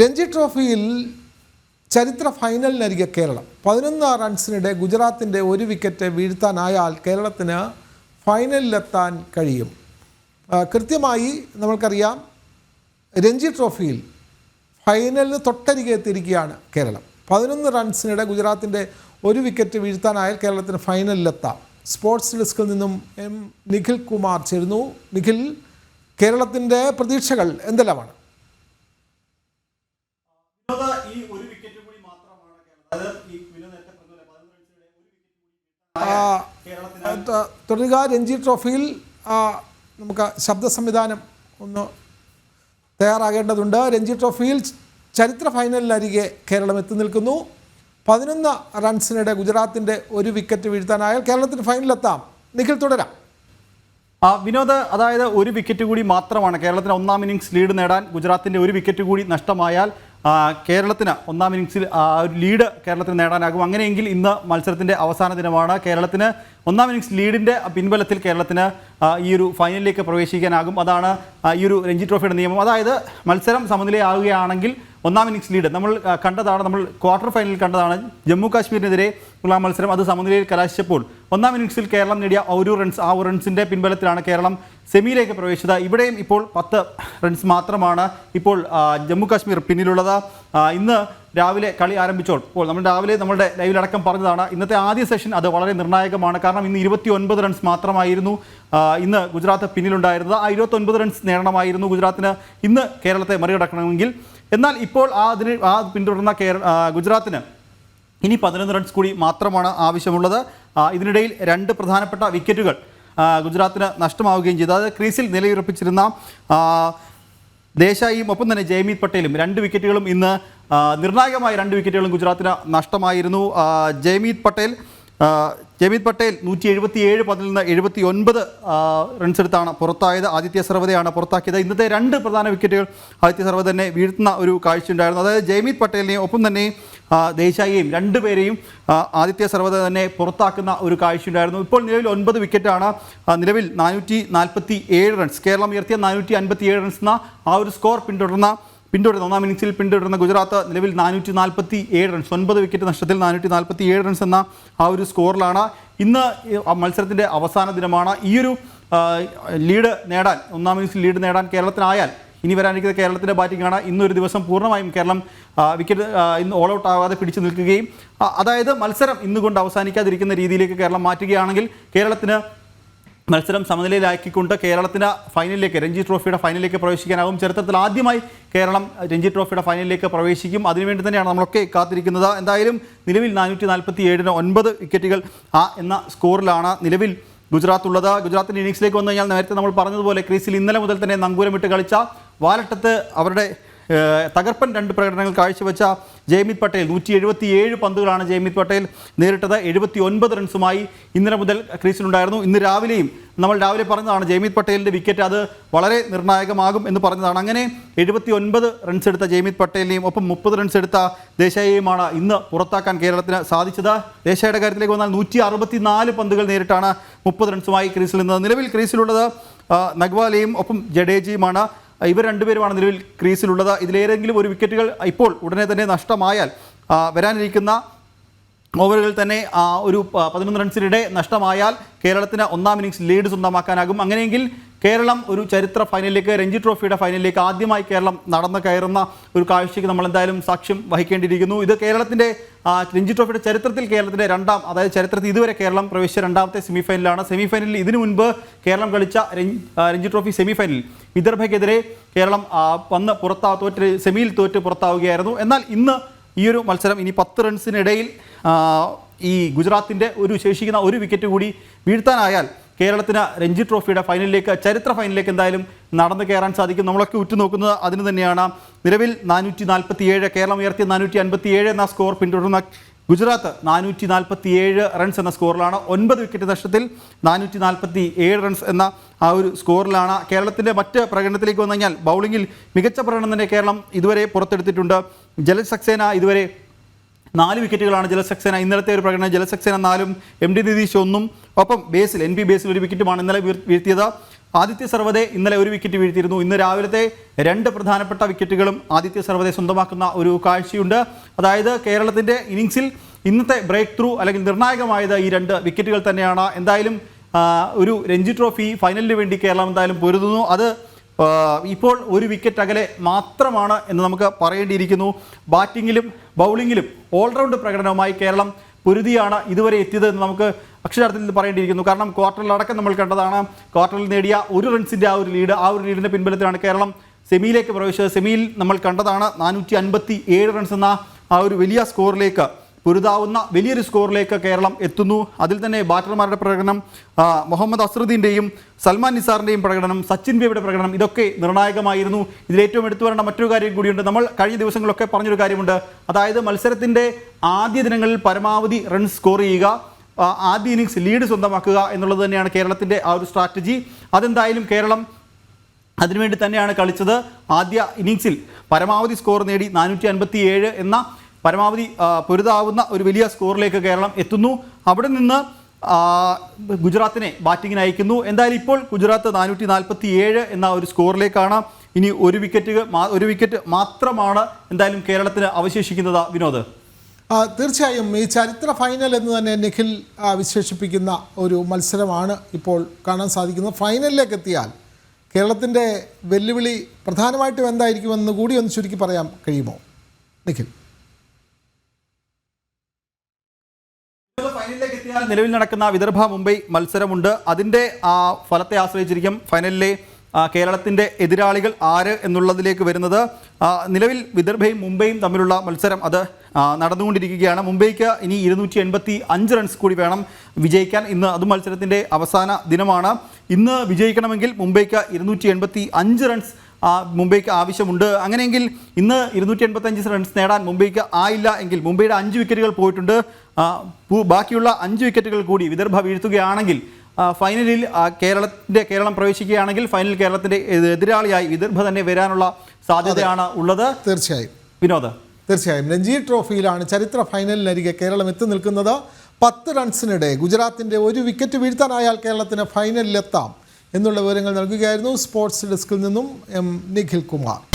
രഞ്ജി ട്രോഫിയിൽ ചരിത്ര ഫൈനലിനരികെ കേരളം. പതിനൊന്ന് റൺസിനിടെ ഗുജറാത്തിന്റെ ഒരു വിക്കറ്റ് വീഴ്ത്താനായാൽ കേരളത്തിന് ഫൈനലിലെത്താൻ കഴിയും. കൃത്യമായി നമ്മൾക്കറിയാം രഞ്ജി ട്രോഫിയിൽ ഫൈനലിന് തൊട്ടരികെ എത്തിയിരിക്കുകയാണ് കേരളം. പതിനൊന്ന് റൺസിനിടെ ഗുജറാത്തിന്റെ ഒരു വിക്കറ്റ് വീഴ്ത്താനായാൽ കേരളത്തിന് ഫൈനലിലെത്താം. സ്പോർട്സ് ഡെസ്കിൽ നിന്നും എം നിഖിൽ കുമാർ ചേരുന്നു. നിഖിൽ കേരളത്തിന്റെ പ്രതീക്ഷകൾ എന്തെല്ലാമാണ് വിനോദ ഈ ഒരു വിക്കറ്റ് കൂടി മാത്രമാണ് കേരളം അതായത് ഈ വിനോദ് നേരത്തെ പറഞ്ഞ പോലെ പതിനൊന്ന് റൺസിനിടെ ഒരു വിക്കറ്റ് കൂടി ആ, കേരളത്തിന് ത- തുടരുക. രഞ്ജി ട്രോഫിയിൽ നമുക്ക് ശബ്ദ സംവിധാനം ഒന്ന് തയ്യാറാകേണ്ടതുണ്ട്. രഞ്ജി ട്രോഫിയിൽ ചരിത്ര ഫൈനലിനരികെ കേരളം എത്തി നിൽക്കുന്നു. പതിനൊന്ന് റൺസിനിടെ ഗുജറാത്തിന്റെ ഒരു വിക്കറ്റ് വീഴ്ത്താനായാൽ കേരളത്തിന് ഫൈനലിലെത്താം നിഖിൽ തുടരാം. വിനോദ് അതായത് ഒരു വിക്കറ്റ് കൂടി മാത്രമാണ് കേരളത്തിന് ഒന്നാം ഇന്നിങ്സ് ലീഡ് നേടാൻ ഗുജറാത്തിന്റെ ഒരു വിക്കറ്റ് കൂടി നഷ്ടമായാൽ കേരളത്തിന് ഒന്നാം ഇന്നിങ്സിൽ ആ ഒരു ലീഡ് കേരളത്തിന് നേടാനാകും. അങ്ങനെയെങ്കിൽ ഇന്ന് മത്സരത്തിന്റെ അവസാന ദിനമാണ്. കേരളത്തിന് ഒന്നാം ഇന്നിങ്സ് ലീഡിന്റെ പിൻബലത്തിൽ കേരളത്തിന് ഈ ഒരു ഫൈനലിലേക്ക് പ്രവേശിക്കാനാകും. അതാണ് ഈ ഒരു രഞ്ജി ട്രോഫിയുടെ നിയമം. അതായത് മത്സരം സമനിലയാവുകയാണെങ്കിൽ ഒന്നാം ഇന്നിംഗ്സ് ലീഡ് നമ്മൾ കണ്ടതാണ് നമ്മൾ ക്വാർട്ടർ ഫൈനലിൽ കണ്ടതാണ് ജമ്മു കാശ്മീരിനെതിരെ ഉള്ള മത്സരം. അത് സമനിലയിൽ കലാശിച്ചപ്പോൾ ഒന്നാം ഇന്നിംഗ്സിൽ കേരളം നേടിയ ഒരു റൺസ് ആ ഒരു റൺസിന്റെ പിൻബലത്തിലാണ് കേരളം സെമിയിലേക്ക് പ്രവേശിച്ചത്. ഇവിടെയും ഇപ്പോൾ പത്ത് റൺസ് മാത്രമാണ് ഇപ്പോൾ ജമ്മു കാശ്മീർ പിന്നിലുള്ളത്. ഇന്ന് രാവിലെ കളി ആരംഭിച്ചോൾ. ഇപ്പോൾ നമ്മൾ രാവിലെ നമ്മുടെ ലൈവിലടക്കം പറഞ്ഞതാണ്. ഇന്നത്തെ ആദ്യ സെഷൻ അത് വളരെ നിർണായകമാണ്. കാരണം ഇന്ന് ഇരുപത്തി ഒൻപത് റൺസ് മാത്രമായിരുന്നു ഇന്ന് ഗുജറാത്ത് പിന്നിലുണ്ടായിരുന്നത്. ആ ഇരുപത്തൊൻപത് റൺസ് നേടണമായിരുന്നു ഗുജറാത്തിന് ഇന്ന് കേരളത്തെ മറികടക്കണമെങ്കിൽ. എന്നാൽ ഇപ്പോൾ ആ അതിന് ആ പിന്തുടർന്ന കേരള ഗുജറാത്തിന് ഇനി പതിനൊന്ന് റൺസ് കൂടി മാത്രമാണ് ആവശ്യമുള്ളത്. ഇതിനിടയിൽ രണ്ട് പ്രധാനപ്പെട്ട വിക്കറ്റുകൾ ഗുജറാത്തിന് നഷ്ടമാവുകയും ചെയ്തു. അതായത് ക്രീസിൽ നിലയുറപ്പിച്ചിരുന്ന ദേശായിയും ഒപ്പം തന്നെ ജയമീത് പട്ടേലും രണ്ട് വിക്കറ്റുകളും ഇന്ന് നിർണായകമായ രണ്ട് വിക്കറ്റുകളും ഗുജറാത്തിന് നഷ്ടമായിരുന്നു. ജയമീത് പട്ടേൽ ആ, ജയമീത് പട്ടേൽ നൂറ്റി എഴുപത്തി ഏഴ് പതിൽ നിന്ന് എഴുപത്തി ഒൻപത് റൺസ് എടുത്താണ് പുറത്തായത്. ആദിത്യ സർവതയാണ് പുറത്താക്കിയത്. ഇന്നത്തെ രണ്ട് പ്രധാന വിക്കറ്റുകൾ ആദിത്യ സർവത തന്നെ വീഴ്ത്തുന്ന ഒരു കാഴ്ചയുണ്ടായിരുന്നു. അതായത് ജയമീത് പട്ടേലിനെയും ഒപ്പം തന്നെ ദേശായിയെയും രണ്ടുപേരെയും ആദിത്യ സർവത തന്നെ പുറത്താക്കുന്ന ഒരു കാഴ്ചയുണ്ടായിരുന്നു. ഇപ്പോൾ നിലവിൽ ഒൻപത് വിക്കറ്റാണ് നിലവിൽ നാനൂറ്റി നാൽപ്പത്തി ഏഴ് റൺസ് കേരളം ഉയർത്തിയ നാനൂറ്റി അൻപത്തി ഏഴ് റൺസ് എന്ന ആ ഒരു സ്കോർ പിന്തുടർന്ന പിന്തുടരുന്ന ഒന്നാം ഇന്നിംഗ്സിൽ പിന്തുടരുന്ന ഗുജറാത്ത് നിലവിൽ നാനൂറ്റി നാൽപ്പത്തി ഏഴ് റൺസ് ഒൻപത് വിക്കറ്റ് നഷ്ടത്തിൽ നാനൂറ്റി നാൽപ്പത്തി ഏഴ് റൺസ് എന്ന ആ ഒരു സ്കോറിലാണ് ഇന്ന് മത്സരത്തിന്റെ അവസാന ദിനമാണ്. ഈ ഒരു ലീഡ് നേടാൻ ഒന്നാം ഇന്നിംഗ്സിൽ ലീഡ് നേടാൻ കേരളത്തിനായാൽ ഇനി വരാനിരിക്കുന്ന കേരളത്തിന്റെ ബാറ്റിംഗാണ് ഇന്നൊരു ദിവസം പൂർണമായും കേരളം വിക്കറ്റ് ഇന്ന് ഓൾ ഔട്ട് ആവാതെ പിടിച്ചു നിൽക്കുകയും അതായത് മത്സരം ഇന്നുകൊണ്ട് അവസാനിക്കാതിരിക്കുന്ന രീതിയിലേക്ക് കേരളം മാറ്റുകയാണെങ്കിൽ കേരളത്തിന് മത്സരം സമനിലയിലാക്കിക്കൊണ്ട് കേരളത്തിന് ഫൈനലിലേക്ക് രഞ്ജി ട്രോഫിയുടെ ഫൈനലിലേക്ക് പ്രവേശിക്കാനാകും. ചരിത്രത്തിൽ ആദ്യമായി കേരളം രഞ്ജി ട്രോഫിയുടെ ഫൈനലിലേക്ക് പ്രവേശിക്കും. അതിനുവേണ്ടി തന്നെയാണ് നമ്മളൊക്കെ കാത്തിരിക്കുന്നത്. എന്തായാലും നിലവിൽ നാനൂറ്റി നാൽപ്പത്തി ഏഴിന് ഒൻപത് വിക്കറ്റുകൾ ആ എന്ന സ്കോറിലാണ് നിലവിൽ ഗുജറാത്ത് ഉള്ളത് ഗുജറാത്തിന്റെ ഇന്നിങ്സിലേക്ക് വന്നു കഴിഞ്ഞാൽ നേരത്തെ നമ്മൾ പറഞ്ഞതുപോലെ ക്രീസിൽ ഇന്നലെ മുതൽ തന്നെ നങ്കൂരമിട്ട് കളിച്ച വാലട്ടത്ത് അവരുടെ തകർപ്പൻ രണ്ട് പ്രകടനങ്ങൾ കാഴ്ചവെച്ച ജയ്മിത് പട്ടേൽ. നൂറ്റി എഴുപത്തി ഏഴ് പന്തുകളാണ് ജയ്മിത് പട്ടേൽ നേരിട്ടത്. എഴുപത്തി ഒൻപത് റൺസുമായി ഇന്നലെ മുതൽ ക്രീസിലുണ്ടായിരുന്നു. ഇന്ന് രാവിലെയും നമ്മൾ രാവിലെ പറഞ്ഞതാണ് ജയ്മിത് പട്ടേലിന്റെ വിക്കറ്റ് അത് വളരെ നിർണായകമാകും എന്ന് പറഞ്ഞതാണ്. അങ്ങനെ എഴുപത്തി ഒൻപത് റൺസ് എടുത്ത ജയ്മിത് പട്ടേലിനെയും ഒപ്പം മുപ്പത് റൺസ് എടുത്ത ദേശായിയുമാണ് ഇന്ന് പുറത്താക്കാൻ കേരളത്തിന് സാധിച്ചത്. ദേശായിയുടെ കാര്യത്തിലേക്ക് വന്നാൽ നൂറ്റി അറുപത്തി നാല് പന്തുകൾ നേരിട്ടാണ് മുപ്പത് റൺസുമായി ക്രീസിൽ നിന്നത്. നിലവിൽ ക്രീസിലുള്ളത് നഗ്വാലയും ഒപ്പം ജഡേജയുമാണ്. ഇവർ രണ്ടുപേരുമാണ് നിലവിൽ ക്രീസിലുള്ളത്. ഇതിലേതെങ്കിലും ഒരു വിക്കറ്റുകൾ ഇപ്പോൾ ഉടനെ തന്നെ നഷ്ടമായാൽ വരാനിരിക്കുന്ന ഓവറുകളിൽ തന്നെ ഒരു പതിനൊന്ന് റൺസിനിടെ നഷ്ടമായാൽ കേരളത്തിന് ഒന്നാം ഇന്നിംഗ്സ് ലീഡ് സ്വന്തമാക്കാനാകും. അങ്ങനെയെങ്കിൽ കേരളം ഒരു ചരിത്ര ഫൈനലിലേക്ക് രഞ്ജി ട്രോഫിയുടെ ഫൈനലിലേക്ക് ആദ്യമായി കേരളം നടന്നു കയറുന്ന ഒരു കാഴ്ചയ്ക്ക് നമ്മൾ എന്തായാലും സാക്ഷ്യം വഹിക്കേണ്ടിയിരിക്കുന്നു. ഇത് കേരളത്തിന്റെ രഞ്ജി ട്രോഫിയുടെ ചരിത്രത്തിൽ കേരളത്തിന്റെ രണ്ടാം അതായത് ചരിത്രത്തിൽ ഇതുവരെ കേരളം പ്രവേശിച്ച രണ്ടാമത്തെ സെമിഫൈനലാണ്. സെമിഫൈനലിൽ ഇതിനു മുൻപ് കേരളം കളിച്ച രഞ്ജി ട്രോഫി സെമിഫൈനലിൽ വിദർഭയ്ക്കെതിരെ കേരളം വന്ന് പുറത്താ തോറ്റ് സെമിയിൽ തോറ്റ് പുറത്താവുകയായിരുന്നു. എന്നാൽ ഇന്ന് ഈ ഒരു മത്സരം ഇനി പത്ത് റൺസിനിടയിൽ ഈ ഗുജറാത്തിന്റെ ഒരു ശേഷിക്കുന്ന ഒരു വിക്കറ്റ് കൂടി വീഴ്ത്താനായാൽ കേരളത്തിന് രഞ്ജി ട്രോഫിയുടെ ഫൈനലിലേക്ക് ചരിത്ര ഫൈനലിലേക്ക് എന്തായാലും നടന്നു കയറാൻ സാധിക്കും. നമ്മളൊക്കെ ഉറ്റുനോക്കുന്നത് അതിന് തന്നെയാണ്. നിലവിൽ നാനൂറ്റി നാൽപ്പത്തി ഏഴ് കേരളം ഉയർത്തിയ നാനൂറ്റി അൻപത്തി ഏഴ് എന്ന സ്കോർ പിന്തുടർന്ന ഗുജറാത്ത് നാനൂറ്റി നാൽപ്പത്തി ഏഴ് റൺസ് എന്ന സ്കോറിലാണ്. ഒൻപത് വിക്കറ്റ് നഷ്ടത്തിൽ നാനൂറ്റി നാൽപ്പത്തി ഏഴ് റൺസ് എന്ന ആ ഒരു സ്കോറിലാണ്. കേരളത്തിന്റെ മറ്റ് പ്രകടനത്തിലേക്ക് വന്നു കഴിഞ്ഞാൽ ബൗളിങ്ങിൽ മികച്ച പ്രകടനം തന്നെ കേരളം ഇതുവരെ പുറത്തെടുത്തിട്ടുണ്ട്. ജലജ് സക്സേന ഇതുവരെ നാല് വിക്കറ്റുകളാണ് ജലസക്സേന. ഇന്നലത്തെ ഒരു പ്രകടനം ജലസക്സേന നാലും എം ഡി നിതീഷ് ഒന്നും. ഒപ്പം ബേസിൽ എൻ ബി ബേസിൽ ഒരു വിക്കറ്റുമാണ് ഇന്നലെ വീഴ്ത്തിയത്. ആദിത്യ സർവതെ ഇന്നലെ ഒരു വിക്കറ്റ് വീഴ്ത്തിയിരുന്നു. ഇന്ന് രാവിലത്തെ രണ്ട് പ്രധാനപ്പെട്ട വിക്കറ്റുകളും ആദിത്യ സർവതെ സ്വന്തമാക്കുന്ന ഒരു കാഴ്ചയുണ്ട്. അതായത് കേരളത്തിന്റെ ഇന്നിങ്സിൽ ഇന്നത്തെ ബ്രേക്ക് ത്രൂ അല്ലെങ്കിൽ നിർണായകമായത് ഈ രണ്ട് വിക്കറ്റുകൾ തന്നെയാണ്. എന്തായാലും ഒരു രഞ്ജി ട്രോഫി ഫൈനലിന് വേണ്ടി കേരളം എന്തായാലും പൊരുതുന്നു. അത് ഇപ്പോൾ ഒരു വിക്കറ്റ് അകലെ മാത്രമാണ് എന്ന് നമുക്ക് പറയേണ്ടിയിരിക്കുന്നു. ബാറ്റിങ്ങിലും ബൗളിങ്ങിലും ഓൾറൗണ്ട് പ്രകടനവുമായി കേരളം പൊരുതിയാണ് ഇതുവരെ എത്തിയത് എന്ന് നമുക്ക് അക്ഷരാർത്ഥത്തിൽ പറയേണ്ടിയിരിക്കുന്നു. കാരണം ക്വാർട്ടറിലടക്കം നമ്മൾ കണ്ടതാണ്. ക്വാർട്ടറിൽ നേടിയ ഒരു റൺസിന്റെ ആ ഒരു ലീഡ് ആ ഒരു ലീഡിന്റെ പിൻബലത്തിലാണ് കേരളം സെമിയിലേക്ക് പ്രവേശിച്ചത്. സെമിയിൽ നമ്മൾ കണ്ടതാണ് നാനൂറ്റി അൻപത്തി ഏഴ് റൺസ് എന്ന ആ ഒരു വലിയ സ്കോറിലേക്ക് പൊരുതാവുന്ന വലിയൊരു സ്കോറിലേക്ക് കേരളം എത്തുന്നു. അതിൽ തന്നെ ബാറ്റർമാരുടെ പ്രകടനം മുഹമ്മദ് അസറുദ്ദീന്റെയും സൽമാൻ നിസാറിന്റെയും പ്രകടനം സച്ചിൻ ബേബിയുടെ പ്രകടനം ഇതൊക്കെ നിർണായകമായിരുന്നു. ഇതിൽ ഏറ്റവും എടുത്തു വരേണ്ട മറ്റൊരു കാര്യം കൂടിയുണ്ട്. നമ്മൾ കഴിഞ്ഞ ദിവസങ്ങളിലൊക്കെ പറഞ്ഞൊരു കാര്യമുണ്ട്. അതായത് മത്സരത്തിന്റെ ആദ്യ ദിനങ്ങളിൽ പരമാവധി റൺസ് സ്കോർ ചെയ്യുക ആദ്യ ഇന്നിങ്സ് ലീഡ് സ്വന്തമാക്കുക എന്നുള്ളത് തന്നെയാണ് കേരളത്തിന്റെ ആ ഒരു സ്ട്രാറ്റജി. അതെന്തായാലും കേരളം അതിനുവേണ്ടി തന്നെയാണ് കളിച്ചത്. ആദ്യ ഇന്നിങ്സിൽ പരമാവധി സ്കോർ നേടി നാനൂറ്റി എന്ന പരമാവധി പൊരുതാവുന്ന ഒരു വലിയ സ്കോറിലേക്ക് കേരളം എത്തുന്നു. അവിടെ നിന്ന് ഗുജറാത്തിനെ ബാറ്റിങ്ങിന് അയക്കുന്നു. എന്തായാലും ഇപ്പോൾ ഗുജറാത്ത് നാനൂറ്റി നാൽപ്പത്തി ഏഴ് എന്ന ഒരു സ്കോറിലേക്കാണ്. ഇനി ഒരു വിക്കറ്റ് ഒരു വിക്കറ്റ് മാത്രമാണ് എന്തായാലും കേരളത്തിന് അവശേഷിക്കുന്നത്. വിനോദ്. തീർച്ചയായും ഈ ചരിത്ര ഫൈനൽ എന്ന് തന്നെ നിഖിൽ വിശേഷിപ്പിക്കുന്ന ഒരു മത്സരമാണ് ഇപ്പോൾ കാണാൻ സാധിക്കുന്നത്. ഫൈനലിലേക്ക് എത്തിയാൽ കേരളത്തിന്റെ വെല്ലുവിളി പ്രധാനമായിട്ടും എന്തായിരിക്കുമെന്ന് കൂടി ഒന്ന് ചുരുക്കി പറയാൻ കഴിയുമോ? നിഖിൽ. ഫൈനലിലേക്ക് നിലവിൽ നടക്കുന്ന വിദർഭ മുംബൈ മത്സരമുണ്ട്. അതിന്റെ ആ ഫലത്തെ ആശ്രയിച്ചിരിക്കും ഫൈനലിലെ കേരളത്തിന്റെ എതിരാളികൾ ആര് എന്നുള്ളതിലേക്ക് വരുന്നത്. നിലവിൽ വിദർഭയും മുംബൈയും തമ്മിലുള്ള മത്സരം അത് നടന്നുകൊണ്ടിരിക്കുകയാണ്. മുംബൈക്ക് ഇനി ഇരുന്നൂറ്റി എൺപത്തി അഞ്ച് റൺസ് കൂടി വേണം വിജയിക്കാൻ. ഇന്ന് അത് മത്സരത്തിന്റെ അവസാന ദിനമാണ്. ഇന്ന് വിജയിക്കണമെങ്കിൽ മുംബൈക്ക് ഇരുന്നൂറ്റി എൺപത്തി അഞ്ച് റൺസ് മുംബൈക്ക് ആവശ്യമുണ്ട്. അങ്ങനെയെങ്കിൽ ഇന്ന് ഇരുന്നൂറ്റി എൺപത്തഞ്ച് റൺസ് നേടാൻ മുംബൈക്ക് ആയില്ല എങ്കിൽ മുംബൈയുടെ അഞ്ച് വിക്കറ്റുകൾ പോയിട്ടുണ്ട്. ബാക്കിയുള്ള അഞ്ച് വിക്കറ്റുകൾ കൂടി വിദർഭ വീഴ്ത്തുകയാണെങ്കിൽ ഫൈനലിൽ കേരളത്തിന്റെ കേരളം പ്രവേശിക്കുകയാണെങ്കിൽ ഫൈനൽ കേരളത്തിന്റെ എതിരാളിയായി വിദർഭ തന്നെ വരാനുള്ള സാധ്യതയാണ് ഉള്ളത്. തീർച്ചയായും. വിനോദ്. തീർച്ചയായും. രഞ്ജി ട്രോഫിയിലാണ് ചരിത്ര ഫൈനലിനരികെ കേരളം എത്തി നിൽക്കുന്നത്. പത്ത് റൺസിനിടെ ഗുജറാത്തിന്റെ ഒരു വിക്കറ്റ് വീഴ്ത്താനായാൽ കേരളത്തിന് ഫൈനലിലെത്താം എന്നുള്ള വിവരങ്ങൾ നൽകുകയായിരുന്നു സ്പോർട്സ് ഡെസ്കിൽ നിന്നും എം നിഖിൽ കുമാർ.